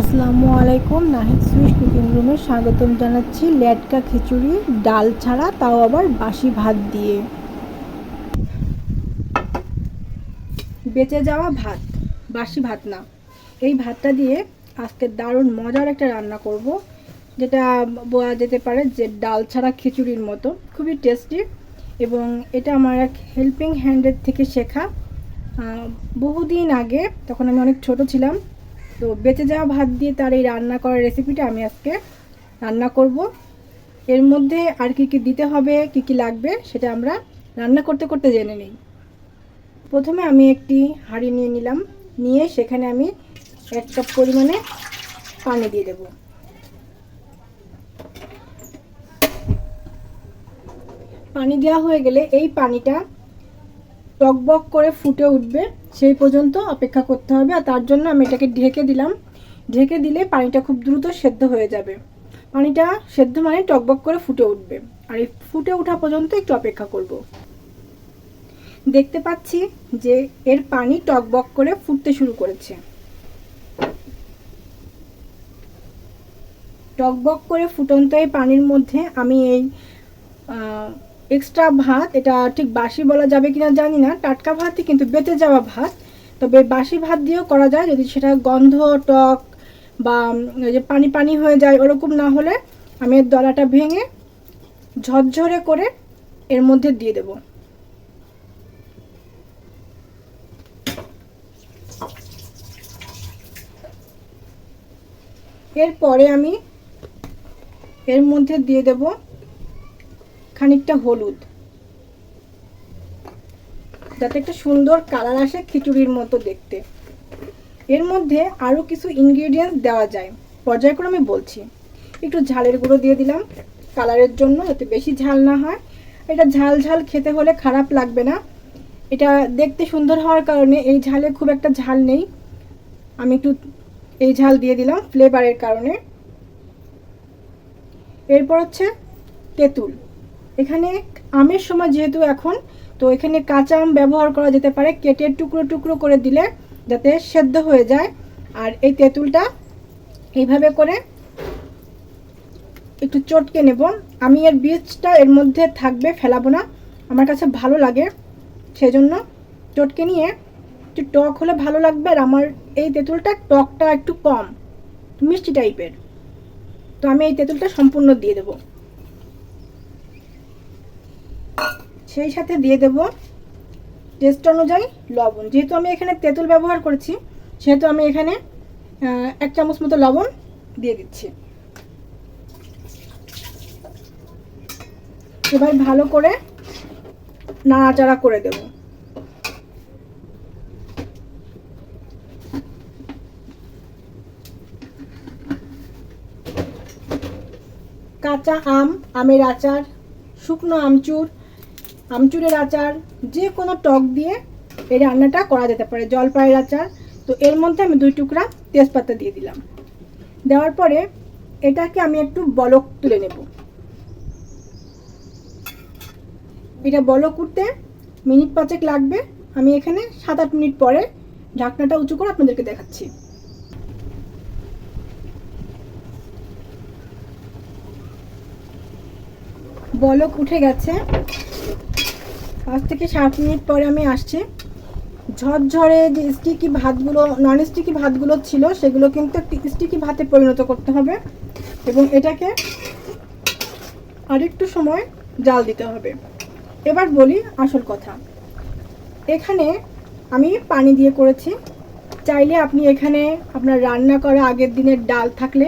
আসসালামু আলাইকুম, Nahid Swiss cooking রুমে স্বাগতম জানাচ্ছি ল্যাটকা খিচুড়ি, ডাল ছাড়া, তাও আবার বাসি ভাত দিয়ে। বেঁচে যাওয়া ভাত, বাসি ভাত না। এই ভাতটা দিয়ে আজকে দারুণ মজার একটা রান্না করব, যেটা বলা যেতে পারে যে ডাল ছাড়া খিচুড়ির মতো। খুবই টেস্টি এবং এটা আমার এক হেল্পিং হ্যান্ডের থেকে শেখা। বহুদিন আগে, তখন আমি অনেক ছোট ছিলাম তো বেঁচে যাওয়া ভাত দিয়ে তার এই রান্না করার রেসিপিটা আমি আজকে রান্না করব। এর মধ্যে আর কি কি দিতে হবে, কি কি লাগবে, সেটা আমরা রান্না করতে করতে জেনে নিই। প্রথমে আমি একটি হাঁড়ি নিয়ে নিলাম। নিয়ে সেখানে আমি এক কাপ পরিমাণে পানি দিয়ে দেব। পানি দেওয়া হয়ে গেলে এই পানিটা টকবক করে ফুটে উঠবে। সেই পর্যন্ত অপেক্ষা করতে হবে আর তার জন্য আমি এটাকে ঢেকে দিলাম। ঢেকে দিলে পানিটা খুব দ্রুত সেদ্ধ হয়ে যাবে। পানিটা সেদ্ধ মানে টকবক করে ফুটে উঠবে। আর এই ফুটে ওঠা পর্যন্ত একটু অপেক্ষা করব। দেখতে পাচ্ছি যে এর পানি টকবক করে ফুটতে শুরু করেছে। টকবক করে ফুটন্ত এই পানির মধ্যে আমি এই এক্সট্রা ভাত, এটা ঠিক বাসি বলা যাবে কিনা জানি না, টাটকা ভাতই কিন্তু বেঁচে যাওয়া ভাত। তবে বাসি ভাত দিয়েও করা যায়, যদি সেটা গন্ধ, টক বা যে পানি পানি হয়ে যায়, ওরকম না হলে আমি এর দলাটা ভেঙে ঝরঝরে করে এর মধ্যে দিয়ে দেব। এরপরে আমি এর মধ্যে দিয়ে দেব খানিকটা হলুদ। যাতে একটা সুন্দর কালার আসে খিচুড়ির মতো দেখতে। এর মধ্যে আরও কিছু ইনগ্রেডিয়েন্টস দেওয়া যায়। পর্যায়ক্রমে বলছি, একটু ঝালের গুঁড়ো দিয়ে দিলাম কালারের জন্য যাতে বেশি ঝাল না হয়। এটা ঝাল ঝাল খেতে হলে খারাপ লাগবে না। এটা দেখতে সুন্দর হওয়ার কারণে এই ঝালে খুব একটা ঝাল নেই। আমি একটু এই ঝাল দিয়ে দিলাম ফ্লেভারের কারণে। এরপর হচ্ছে তেঁতুল। এখানে আমের সময় যেহেতু এখন, তো এখানে কাঁচা আম ব্যবহার করা যেতে পারে। কেটে টুকরো টুকরো করে দিলে যাতে সেদ্ধ হয়ে যায়। আর এই তেঁতুলটা এইভাবে করে একটু চটকে নেব। আমি এর বীজটা এর মধ্যে থাকবে, ফেলাবো না। আমার কাছে ভালো লাগে। সেজন্য চটকে নিয়ে একটু টক হলে ভালো লাগবে। আর আমার এই তেঁতুলটা টকটা একটু কম, মিষ্টি টাইপের তো আমি এই তেঁতুলটা সম্পূর্ণ দিয়ে দেব। সেই সাথে দিয়ে দেব টেস্ট অনুযায়ী লবণ। যেহেতু আমি এখানে তেঁতুল ব্যবহার করেছি, সেহেতু আমি এখানে এক চামচ মতো লবণ দিয়ে দিচ্ছি। এবার ভালো করে নাড়াচাড়া করে দেব। কাঁচা আম, আমের আচার, শুকনো আমচুর আমচুরের আচার, যে কোনো টক দিয়ে এই রান্নাটা করা যেতে পারে, জলপাইয়ের আচার। তো এর মধ্যে আমি দুই টুকরা তেজপাতা দিয়ে দিলাম। দেওয়ার পরে এটাকে আমি একটু বলক তুলে নেব। এটা বলক উঠতে মিনিট পাঁচেক লাগবে। আমি এখানে সাত আট মিনিট পরে ঢাকনাটা উঁচু করে আপনাদেরকে দেখাচ্ছি। বলক উঠে গেছে। পাঁচ থেকে সাত মিনিট পরে আমি আসছি। ঝরঝরে যে স্টিকি ভাতগুলো নন স্টিকি ভাতগুলো ছিল, সেগুলো কিন্তু একটি স্টিকি ভাতে পরিণত করতে হবে এবং এটাকে আরেকটু সময় জাল দিতে হবে। এবার বলি আসল কথা। এখানে আমি পানি দিয়ে করেছি। চাইলে আপনি এখানে আপনার রান্না করা আগের দিনের ডাল থাকলে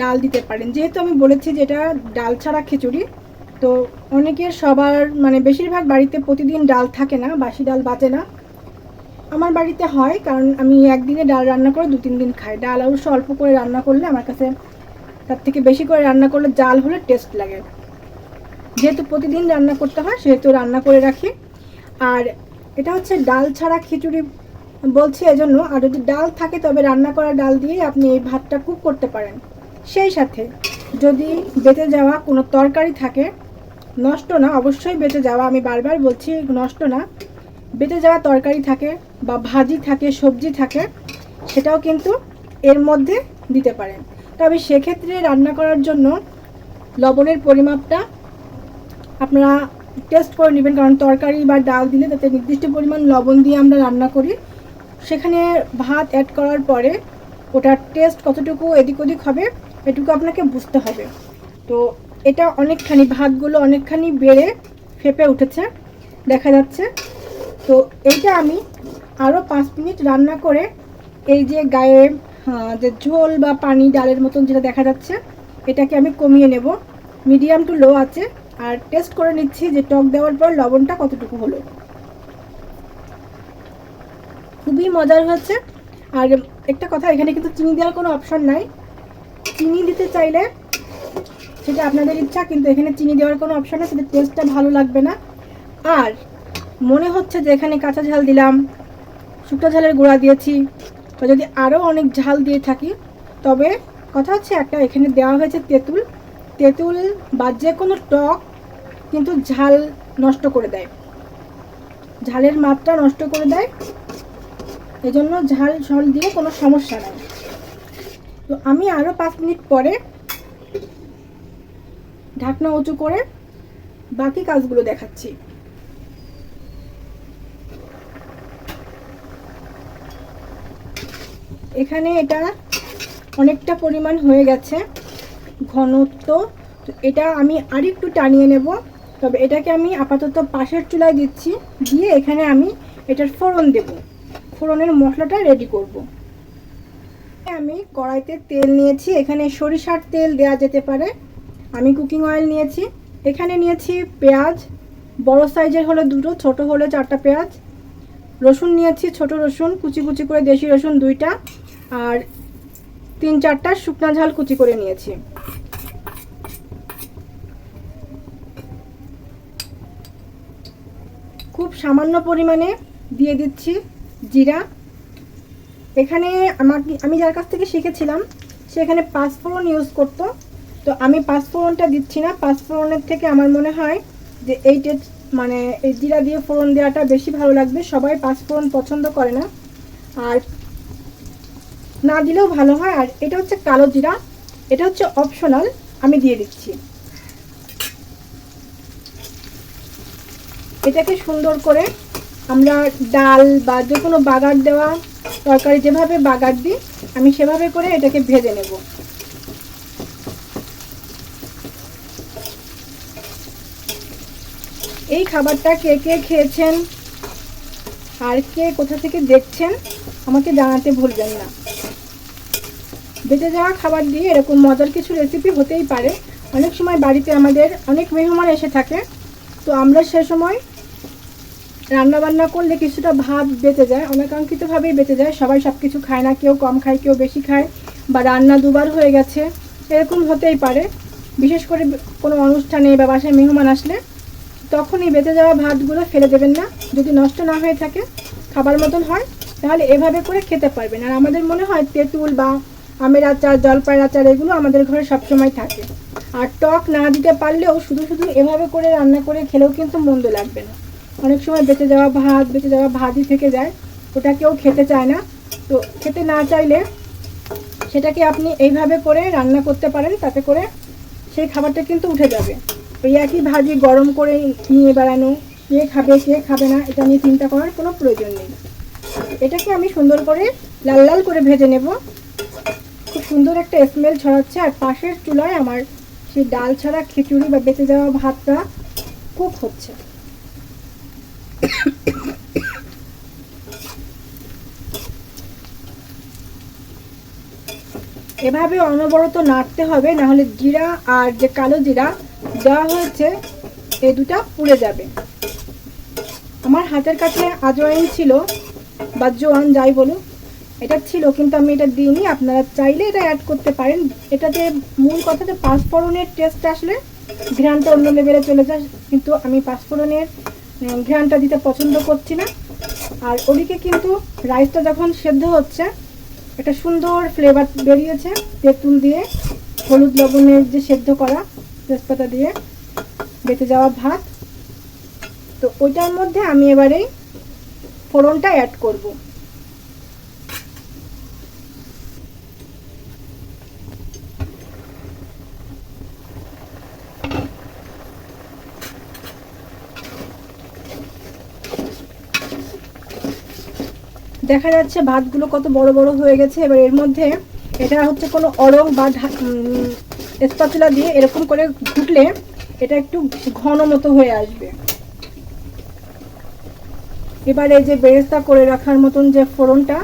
ডাল দিতে পারেন। যেহেতু আমি বলেছি যে এটা ডাল ছাড়া খিচুড়ি তো অনেকের সবার মানে বেশিরভাগ বাড়িতে প্রতিদিন ডাল থাকে না, বাসি ডাল বাঁচে না। আমার বাড়িতে হয়, কারণ আমি একদিনে ডাল রান্না করে দু তিন দিন খাই। ডাল অবশ্য অল্প করে রান্না করলে আমার কাছে তার থেকে বেশি করে রান্না করলে জাল হলে টেস্ট লাগে। যেহেতু প্রতিদিন রান্না করতে হয়, সেহেতু রান্না করে রাখি। আর এটা হচ্ছে ডাল ছাড়া খিচুড়ি বলছি এজন্য, আর যদি ডাল থাকে তবে রান্না করা ডাল দিয়েই আপনি এই ভাতটা কুক করতে পারেন। সেই সাথে যদি বেঁচে যাওয়া কোনো তরকারি থাকে নষ্ট না, অবশ্যই বেঁচে যাওয়া। আমি বারবার বলছি, নষ্ট না। বেঁচে যাওয়া তরকারি থাকে বা ভাজি থাকে, সবজি থাকে, সেটাও কিন্তু এর মধ্যে দিতে পারেন। তবে সেক্ষেত্রে রান্না করার জন্য লবণের পরিমাপটা আপনারা টেস্ট করে নেবেন। কারণ তরকারি বা ডাল দিলে তাতে নির্দিষ্ট পরিমাণ লবণ দিয়ে আমরা রান্না করি। সেখানে ভাত অ্যাড করার পরে ওটার টেস্ট কতটুকু এদিক ওদিক হবে, এটুকু আপনাকে বুঝতে হবে। তো এটা অনেকখানি ভাতগুলো অনেকখানি বেড়ে ফেপে উঠেছে, দেখা যাচ্ছে। তো এইটা আমি আরও পাঁচ মিনিট রান্না করে এই যে গায়ে যে ঝোল বা পানি, ডালের মতন যেটা দেখা যাচ্ছে, এটাকে আমি কমিয়ে নেব। মিডিয়াম টু লো আছে। আর টেস্ট করে নিচ্ছি যে টক দেওয়ার পর লবণটা কতটুকু হলো। খুবই মজার হয়েছে। আর একটা কথা, এখানে কিন্তু চিনি দেওয়ার কোনো অপশন নাই। চিনি দিতে চাইলে সেটা আপনাদের ইচ্ছা, কিন্তু এখানে চিনি দেওয়ার কোনো অপশন নেই সেটা টেস্টটা ভালো লাগবে না। আর মনে হচ্ছে যে এখানে কাঁচা ঝাল দিলাম, শুকনো ঝালের গুঁড়া দিয়েছি, বা যদি আরও অনেক ঝাল দিয়ে থাকি, তবে কথা হচ্ছে একটা, এখানে দেওয়া হয়েছে তেঁতুল। তেঁতুল বা যে কোনো টক কিন্তু ঝাল নষ্ট করে দেয়। ঝালের মাত্রা নষ্ট করে দেয়। এজন্য ঝাল ঝাল দিয়ে কোনো সমস্যা নাই। তো আমি আরও পাঁচ মিনিট পরে ঢাকনা উঁচু করে বাকি কাজগুলো দেখাচ্ছি। এখানে এটা অনেকটা পরিমাণ হয়ে গেছে, ঘনত্ব। এটা আমি আরেকটু টানিয়ে নেব, তবে এটাকে আমি আপাতত পাশের চুলায় দিচ্ছি, দিয়ে এখানে আমি এটার ফোড়ন দেব। ফোড়নের মশলাটা রেডি করব। আমি কড়াইতে তেল নিয়েছি, এখানে সরিষার তেল দেয়া যেতে পারে। আমি কুকিং অয়েল নিয়েছি। এখানে নিয়েছি পেঁয়াজ। বড় সাইজের হলে দুটো, ছোট হলে চারটা পেঁয়াজ। রসুন নিয়েছি, ছোট রসুন, কুচি কুচি করে দেশি রসুন দুইটা। আর তিন চারটা শুকনা ঝাল কুচি করে নিয়েছি। খুব সামান্য পরিমাণে দিয়ে দিচ্ছি জিরা। এখানে আমাকে আমি যার কাছ থেকে শিখেছিলাম সেখানে পাঁচফোড়ন ইউজ করতো। তো আমি পাঁচফোড়নটা দিচ্ছি না। পাঁচফোড়নের থেকে আমার মনে হয় যে এই টেস্ট মানে এই জিরা দিয়ে ফোড়ন দেওয়াটা বেশি ভালো লাগবে। সবাই পাঁচফোড়ন পছন্দ করে না। আর না দিলেও ভালো হয়। আর এটা হচ্ছে কালো জিরা। এটা হচ্ছে অপশনাল আমি দিয়ে দিচ্ছি। এটাকে সুন্দর করে আমরা ডাল বা যে কোনো বাগার দেওয়া, তরকারি যেভাবে বাগার দিই, আমি সেভাবে করে এটাকে ভেজে নেব। এই খাবারটা কে কে খেয়েছেন? আর কে কোথা থেকে দেখছেন? আমাকে জানাতে ভুলবেন না। বেঁচে যাওয়া খাবার দিয়ে এরকম মজার কিছু রেসিপি হতেই পারে। অনেক সময় বাড়িতে আমাদের অনেক মেহমান এসে থাকে। তো আমরা সে সময় রান্না বান্না করলে কিছুটা ভাত বেঁচে যায়, অনাকাঙ্ক্ষিতভাবেই বেঁচে যায়। সবাই সব কিছু খায় না, কেউ কম খায়, কেউ বেশি খায় বা রান্না দুবার হয়ে গেছে। এরকম হতেই পারে। বিশেষ করে কোনো অনুষ্ঠানে বা বাসায় মেহমান আসলে তখনই বেঁচে যাওয়া ভাতগুলো ফেলে দেবেন না। যদি নষ্ট না হয়ে থাকে, খাবার মতন হয়, তাহলে এভাবে করে খেতে পারবেন। আর আমাদের মনে হয় তেঁতুল বা আমের আচার, জলপাইয়ের আচার, এগুলো আমাদের ঘরে সবসময় থাকে। আর টক না দিতে পারলেও শুধু শুধু এভাবে করে রান্না করে খেলেও কিন্তু মন্দ লাগবে না। অনেক সময় বেঁচে যাওয়া ভাত, বেঁচে যাওয়া ভাতই থেকে যায়। ওটা কেউ খেতে চায় না। তো খেতে না চাইলে সেটাকে আপনি এইভাবে করে রান্না করতে পারেন, তাতে করে সেই খাবারটা কিন্তু উঠে যাবে। ওই একই ভাজি গরম করে নিয়ে বেড়ানো। কে খাবে কে খাবে না, এটা নিয়ে চিন্তা করার কোনো প্রয়োজন নেই। এটাকে আমি সুন্দর করে লাল লাল করে ভেজে নেব। খুব সুন্দর একটা স্মেল ছড়াচ্ছে, আর পাশের চুলায় আমার সেই ডাল ছাড়া খিচুড়ি বা বেঁচে যাওয়া ভাতটা কুক হচ্ছে। এভাবে অনবরত নাড়তে হবে, নাহলে জিরা আর যে কালো জিরা দেওয়া হয়েছে এই দুটা পুড়ে যাবে। আমার হাতের কাছে আজওয়াইন ছিল বা জোয়ান যাই বলুন এটা ছিল কিন্তু আমি এটা দিইনি। আপনারা চাইলে এটা অ্যাড করতে পারেন। এটাতে মূল কথা যে পাঁচফোড়নের টেস্ট আসলে ঘ্রানটা অন্য লেভেলে চলে যায় কিন্তু আমি পাঁচফোড়নের উম, ঘ্রানটা দিতে পছন্দ করছি না। আর ওদিকে কিন্তু রাইসটা যখন সেদ্ধ হচ্ছে একটা সুন্দর ফ্লেভার বেরিয়েছে তেঁতুল দিয়ে হলুদ লবণের যে সেদ্ধ করা। তেজপাতা দিয়ে বেঁচে যাওয়া ভাত। তো ওইটার মধ্যে আমি এবারে ফোড়নটা অ্যাড করব। দেখা যাচ্ছে ভাতগুলো কত বড় বড় হয়ে গেছে। এবার এর মধ্যে এটা হচ্ছে কোনো অরং বা স্পাচুলা দিয়ে এরকম করে ঘুটলে এটা একটু ঘন মতো হয়ে আসবে। এবার এই যে বেরেস্তা করে রাখার মতন যে ফোড়নটা,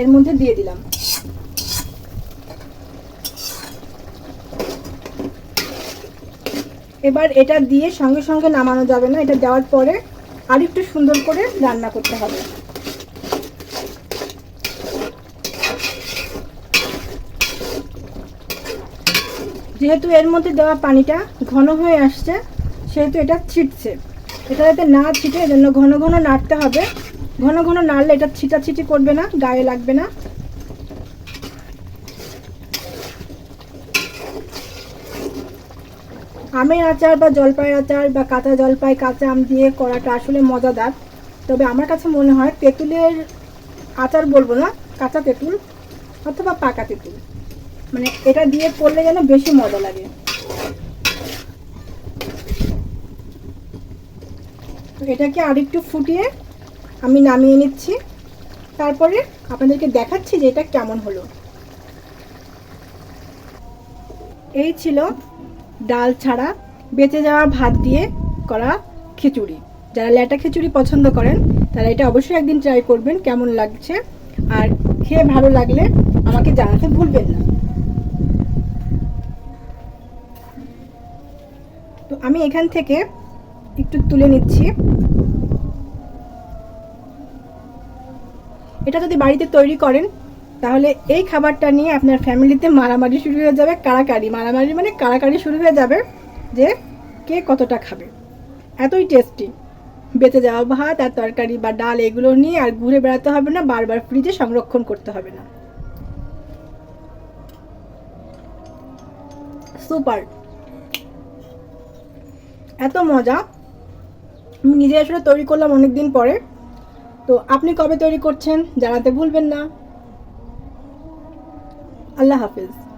এর মধ্যে দিয়ে দিলাম। এবার এটা দিয়ে সঙ্গে সঙ্গে নামানো যাবে না, এটা দেওয়ার পরে আর একটু সুন্দর করে রান্না করতে হবে। যেহেতু এর মধ্যে দেওয়া পানিটা ঘন হয়ে আসছে, সেহেতু এটা ছিটছে। এটা যাতে না ছিটে, এজন্য ঘন ঘন নাড়তে হবে। ঘন ঘন নাড়লে এটা ছিটাছিটি করবে না, গায়ে লাগবে না। আমের আচার বা জলপাইয়ের আচার বা কাঁচা জলপাই, কাঁচা আম দিয়ে করাটা আসলে মজাদার। তবে আমার কাছে মনে হয় তেঁতুলের আচার বলব না, কাঁচা তেঁতুল অথবা পাকা তেঁতুল। মানে এটা দিয়ে করলে যেন বেশি মজা লাগে। এটাকে আরেকটু ফুটিয়ে আমি নামিয়ে নিচ্ছি। তারপরে আপনাদেরকে দেখাচ্ছি যে এটা কেমন হলো। এই ছিল ডাল ছাড়া বেঁচে যাওয়া ভাত দিয়ে করা খিচুড়ি। যারা ল্যাটা খিচুড়ি পছন্দ করেন, তারা এটা অবশ্যই একদিন ট্রাই করবেন, কেমন লাগছে। আর খেয়ে ভালো লাগলে আমাকে জানাতে ভুলবেন না। তো আমি এখান থেকে একটু তুলে নিচ্ছি। এটা যদি বাড়িতে তৈরি করেন তাহলে এই খাবারটা নিয়ে আপনার ফ্যামিলিতে মারামারি শুরু হয়ে যাবে, কাড়াকাড়ি। মারামারি মানে কাড়াকাড়ি শুরু হয়ে যাবে যে কে কতটা খাবে। এতই টেস্টি বেঁচে যাওয়া ভাত আর তরকারি বা ডাল এগুলো নিয়ে আর ঘুরে বেড়াতে হবে না, বারবার ফ্রিজে সংরক্ষণ করতে হবে না। সুপার এত মজা। আমি নিজে আসলে তৈরি করলাম অনেক দিন পরে। তো আপনি কবে তৈরি করছেন জানাতে ভুলবেন না। আল্লাহ হাফিজ।